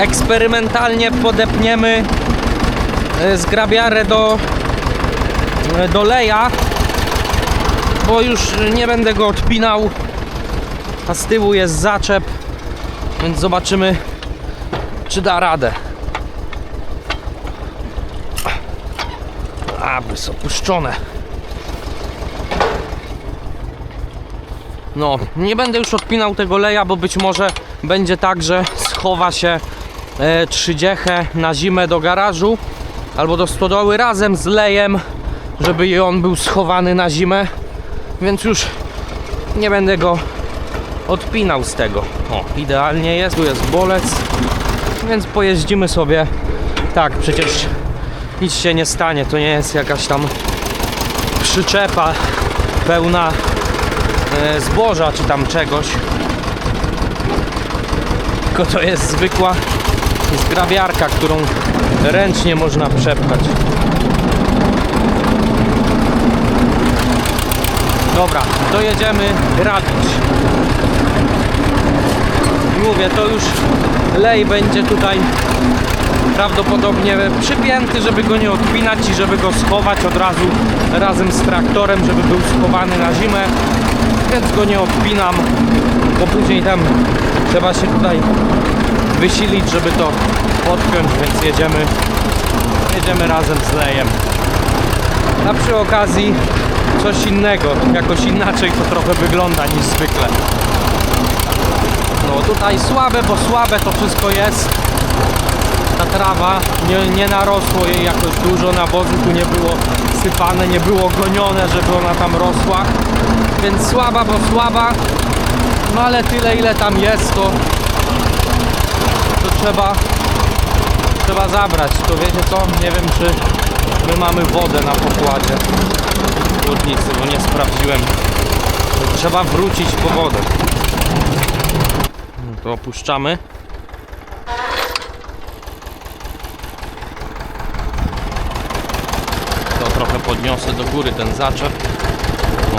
eksperymentalnie podepniemy e, zgrabiarę do, e, do leja, bo już nie będę go odpinał, a z tyłu jest zaczep, więc zobaczymy, czy da radę. A, jest opuszczone. No, nie będę już odpinał tego leja, bo być może będzie tak, że schowa się e, trzydziechę na zimę do garażu albo do stodoły razem z lejem, żeby on był schowany na zimę, więc już nie będę go odpinał z tego. O, idealnie jest, tu jest bolec, więc pojeździmy sobie. Tak, przecież nic się nie stanie, to nie jest jakaś tam przyczepa pełna e, zboża czy tam czegoś. Tylko to jest zwykła zgrabiarka, którą ręcznie można przepchać. Dobra, dojedziemy grabić. Mówię, to już lej będzie tutaj prawdopodobnie przypięty, żeby go nie odpinać i żeby go schować od razu razem z traktorem, żeby był schowany na zimę, więc go nie odpinam, bo później tam trzeba się tutaj wysilić, żeby to podpiąć, więc jedziemy, jedziemy razem z lejem. A przy okazji coś innego, jakoś inaczej to trochę wygląda niż zwykle. No tutaj słabe, bo słabe to wszystko jest ta trawa nie, nie narosło jej jakoś dużo, nawozu tu nie było sypane, nie było gonione, żeby ona tam rosła, więc słaba, bo słaba, no ale tyle ile tam jest, to, trzeba trzeba zabrać, to wiecie co, nie wiem czy my mamy wodę na pokładzie chłodnicy, bo nie sprawdziłem, trzeba wrócić po wodę. No to opuszczamy. to trochę podniosę do góry ten zaczep. O,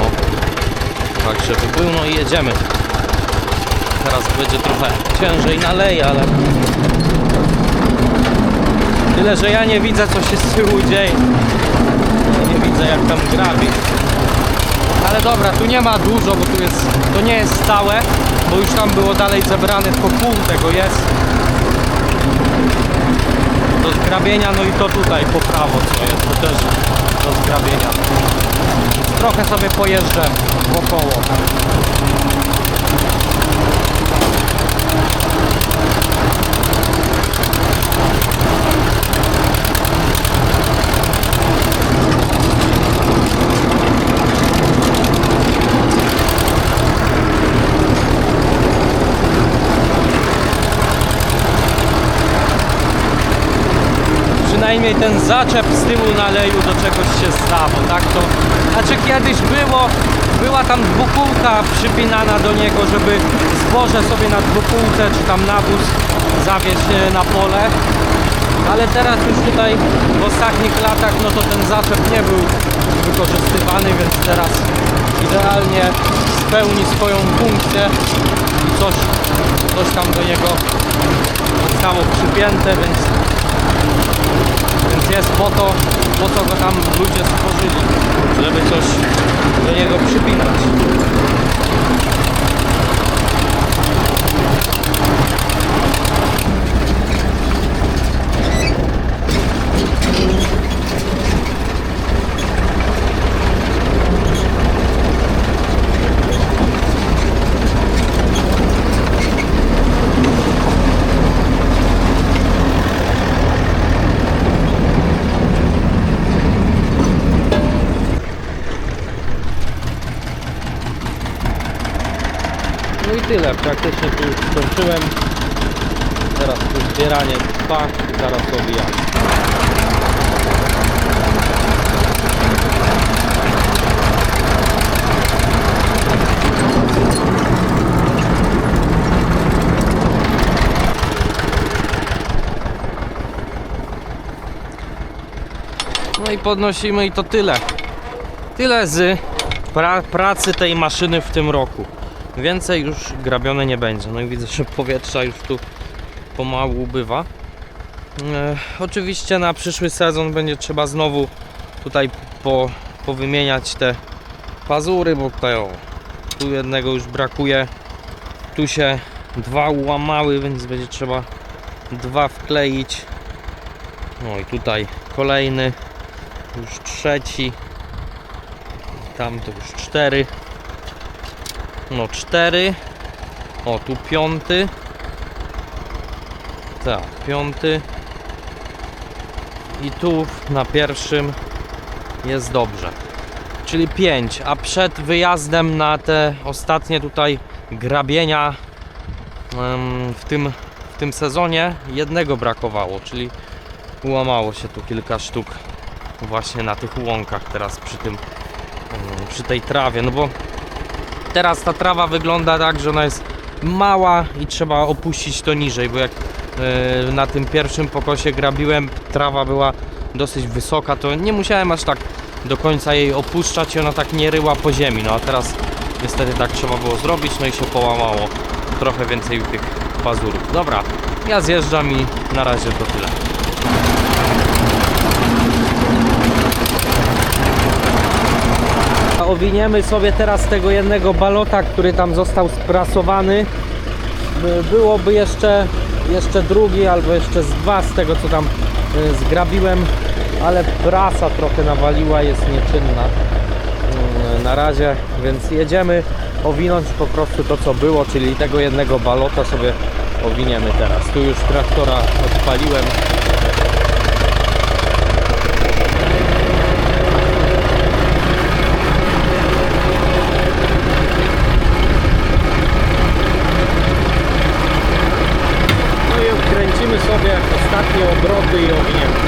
tak żeby był, no i jedziemy. Teraz będzie trochę ciężej na lej, ale tyle, że ja nie widzę co się z tyłu dzieje nie widzę jak tam grabi ale dobra, tu nie ma dużo, bo tu jest, to nie jest stałe bo już tam było dalej zebrane, tylko pół tego jest do zgrabienia, no i to tutaj po prawo co jest, to też do zgrabienia. Trochę sobie pojeżdżę wokoło. Przynajmniej ten zaczep z tyłu naleju do czegoś się bo tak to... Znaczy kiedyś było, była tam dwukółka przypinana do niego, żeby zboże sobie na dwukółce czy tam nawóz zawieźć e, na pole. Ale teraz już tutaj w ostatnich latach no to ten zaczep nie był wykorzystywany, więc teraz idealnie spełni swoją funkcję i coś, coś tam do niego zostało przypięte, więc więc jest po to, po co go tam ludzie stworzyli, żeby coś do niego przypinać. No i tyle, praktycznie tu już skończyłem. Teraz tu zbieranie trwa zaraz obijam. No i podnosimy i to tyle. Tyle z pra pracy tej maszyny w tym roku. Więcej już grabione nie będzie. No i widzę, że powietrza już tu pomału bywa. E, oczywiście na przyszły sezon będzie trzeba znowu tutaj po, powymieniać te pazury, bo tutaj o, tu jednego już brakuje. Tu się dwa ułamały, więc będzie trzeba dwa wkleić. No i tutaj kolejny, już trzeci. Tam to już cztery. No cztery. O, tu piąty. Tak, piąty. I tu na pierwszym jest dobrze. Czyli 5, a przed wyjazdem na te ostatnie tutaj grabienia w tym, w tym sezonie jednego brakowało, czyli ułamało się tu kilka sztuk właśnie na tych łąkach teraz przy tym przy tej trawie, no bo teraz ta trawa wygląda tak, że ona jest mała i trzeba opuścić to niżej, bo jak e, na tym pierwszym pokosie grabiłem, trawa była dosyć wysoka, to nie musiałem aż tak do końca jej opuszczać i ona tak nie ryła po ziemi, no a teraz niestety tak trzeba było zrobić, no i się połamało trochę więcej tych pazurów. Dobra, ja zjeżdżam i na razie to tyle. Owiniemy sobie teraz tego jednego balota, który tam został sprasowany. By- Byłoby jeszcze, jeszcze drugi albo jeszcze z dwa z tego co tam y, zgrabiłem, ale prasa trochę nawaliła, jest nieczynna Mm, na razie, więc jedziemy owinąć po prostu to co było, czyli tego jednego balota sobie owiniemy teraz. Tu już traktora odpaliłem. No i kręcimy sobie ostatnie obroty i owiniemy.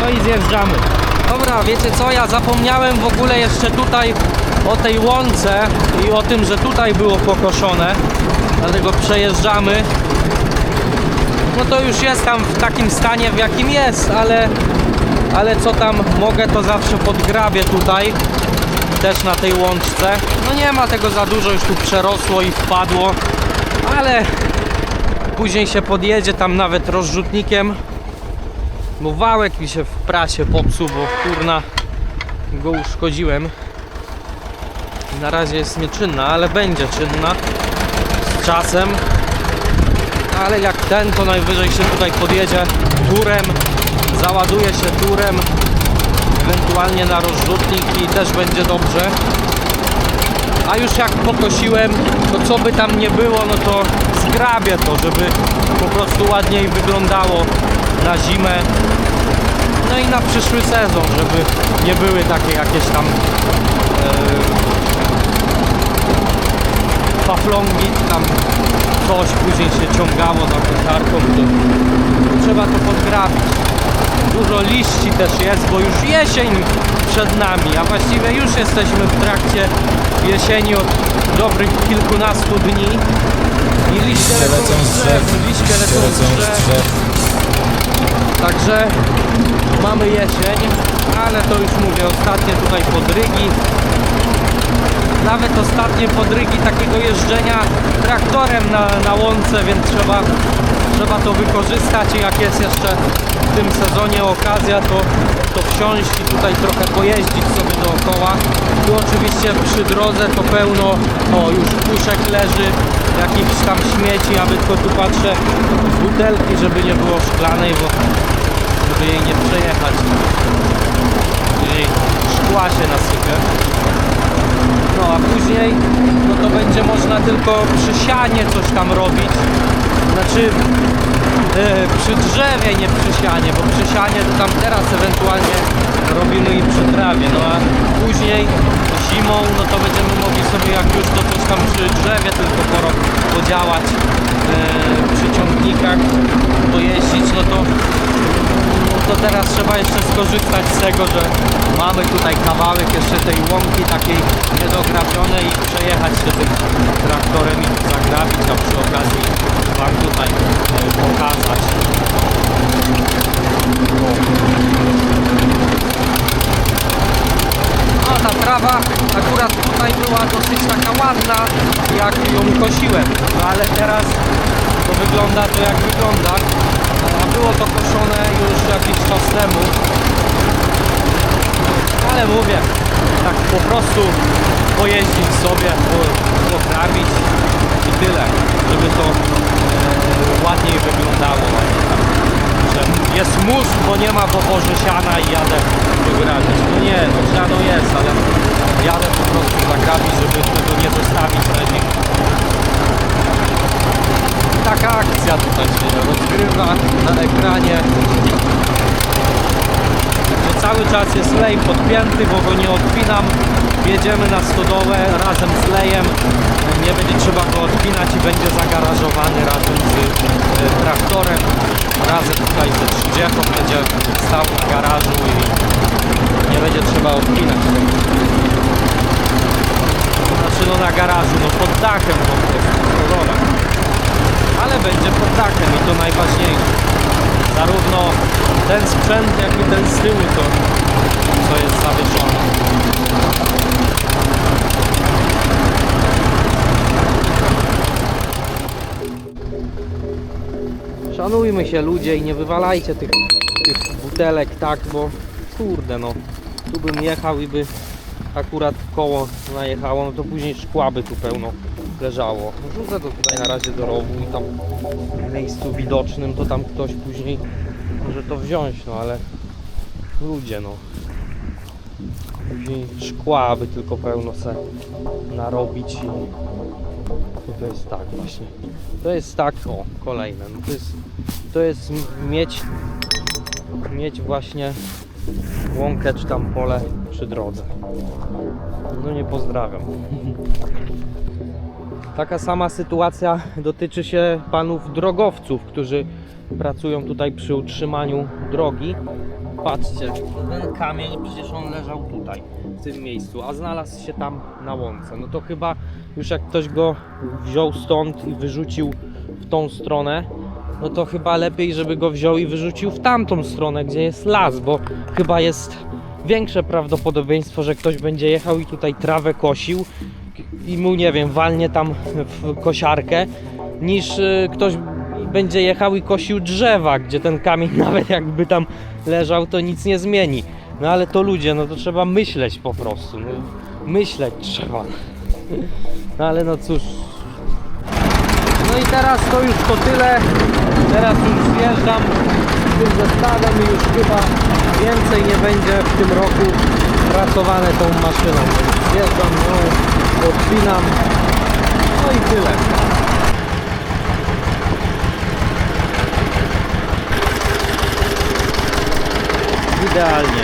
No i zjeżdżamy. Dobra, wiecie co, ja zapomniałem w ogóle jeszcze tutaj o tej łące i o tym, że tutaj było pokoszone. Dlatego przejeżdżamy. No to już jest tam w takim stanie, w jakim jest, ale, ale co tam mogę, to zawsze podgrabię tutaj. Też na tej łączce. No nie ma tego za dużo, już tu przerosło i wpadło, ale później się podjedzie tam nawet rozrzutnikiem bo wałek mi się w prasie popsuł, bo kurna go uszkodziłem. Na razie jest nieczynna, ale będzie czynna z czasem. Ale jak ten, to najwyżej się tutaj podjedzie turem, załaduje się turem, ewentualnie na rozrzutnik i też będzie dobrze. A już jak pokosiłem, to co by tam nie było, no to zgrabię to, żeby po prostu ładniej wyglądało na zimę. No i na przyszły sezon, żeby nie były takie jakieś tam e, paflongi, tam coś później się ciągało kotarką, to trzeba to podgrabić. Dużo liści też jest, bo już jesień przed nami, a właściwie już jesteśmy w trakcie jesieni od dobrych kilkunastu dni. I liście lecą z drzew, liście lecą z drzew. Także mamy jesień, ale to już mówię, ostatnie tutaj podrygi. Nawet ostatnie podrygi takiego jeżdżenia traktorem na, na łące, więc trzeba, trzeba to wykorzystać i jak jest jeszcze w tym sezonie okazja, to, to wsiąść i tutaj trochę pojeździć sobie dookoła. Tu oczywiście przy drodze to pełno, o już puszek leży, jakichś tam śmieci, a tylko tu patrzę butelki, żeby nie było szklanej, bo żeby jej nie przejechać. Później szkła się nasypie. No a później no to będzie można tylko przy sianie coś tam robić. Znaczy e, przy drzewie, nie przy sianie, bo przy sianie to tam teraz ewentualnie robimy i przy trawie. No a później zimą no to będziemy mogli sobie jak już to coś tam przy drzewie tylko poro podziałać e, przy ciągnikach, pojeździć, no to no to teraz trzeba jeszcze skorzystać z tego, że mamy tutaj kawałek jeszcze tej łąki takiej niedograbionej i przejechać się tym traktorem i zagrabić, a przy okazji Wam tutaj e, pokazać wygląda to jak wygląda, a było to koszone już jakiś czas temu. Ale mówię, tak po prostu pojeździć sobie, po- poprawić i tyle, żeby to e, ładniej wyglądało. Że jest mózg, bo nie ma w siana i jadę wygrabić. No nie, no siano jest, ale jadę po prostu zagrabić, żeby tego nie zostawić ziemi. Taka akcja tutaj się rozgrywa na ekranie. Cały czas jest lej podpięty, bo go nie odpinam. Jedziemy na stodołę razem z lejem. Nie będzie trzeba go odpinać i będzie zagarażowany razem z e, traktorem. Razem tutaj ze 30 będzie stał w garażu i nie będzie trzeba odpinać. Znaczy no na garażu, no pod dachem po prostu, stodole. Ale będzie pod dachem i to najważniejsze. Zarówno ten sprzęt, jak i ten z tyłu, to co jest zawieszone. Szanujmy się ludzie i nie wywalajcie tych, tych butelek tak, bo kurde no, tu bym jechał i by akurat koło najechało, no to później szkła by tu pełno leżało. Rzucę to tutaj na razie do rowu i tam w miejscu widocznym to tam ktoś później może to wziąć, no ale ludzie no. Później szkła by tylko pełno se narobić i to, jest tak właśnie. To jest tak, o kolejne, no to jest, to jest mieć mieć właśnie łąkę czy tam pole przy drodze. No nie pozdrawiam. Taka sama sytuacja dotyczy się panów drogowców, którzy pracują tutaj przy utrzymaniu drogi. Patrzcie, ten kamień przecież on leżał tutaj, w tym miejscu, a znalazł się tam na łące. No to chyba już jak ktoś go wziął stąd i wyrzucił w tą stronę, no to chyba lepiej, żeby go wziął i wyrzucił w tamtą stronę, gdzie jest las, bo chyba jest większe prawdopodobieństwo, że ktoś będzie jechał i tutaj trawę kosił i mu, nie wiem, walnie tam w kosiarkę, niż y, ktoś będzie jechał i kosił drzewa, gdzie ten kamień nawet jakby tam leżał, to nic nie zmieni. No ale to ludzie, no to trzeba myśleć po prostu. No, myśleć trzeba. No ale no cóż. No i teraz to już to tyle. Teraz już zjeżdżam z tym zestawem i już chyba więcej nie będzie w tym roku pracowane tą maszyną. Zjeżdżam ją, odpinam. No i tyle. Idealnie.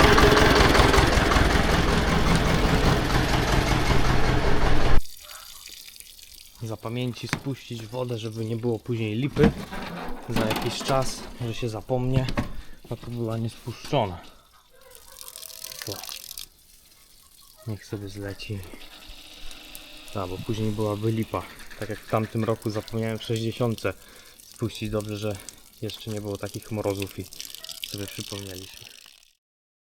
Za pamięci spuścić wodę, żeby nie było później lipy. Za jakiś czas, że się zapomnie, a to była niespuszczona. To. Niech sobie zleci. A, bo później byłaby lipa. Tak jak w tamtym roku zapomniałem w 60 spuścić. Dobrze, że jeszcze nie było takich mrozów i sobie przypomnieliśmy.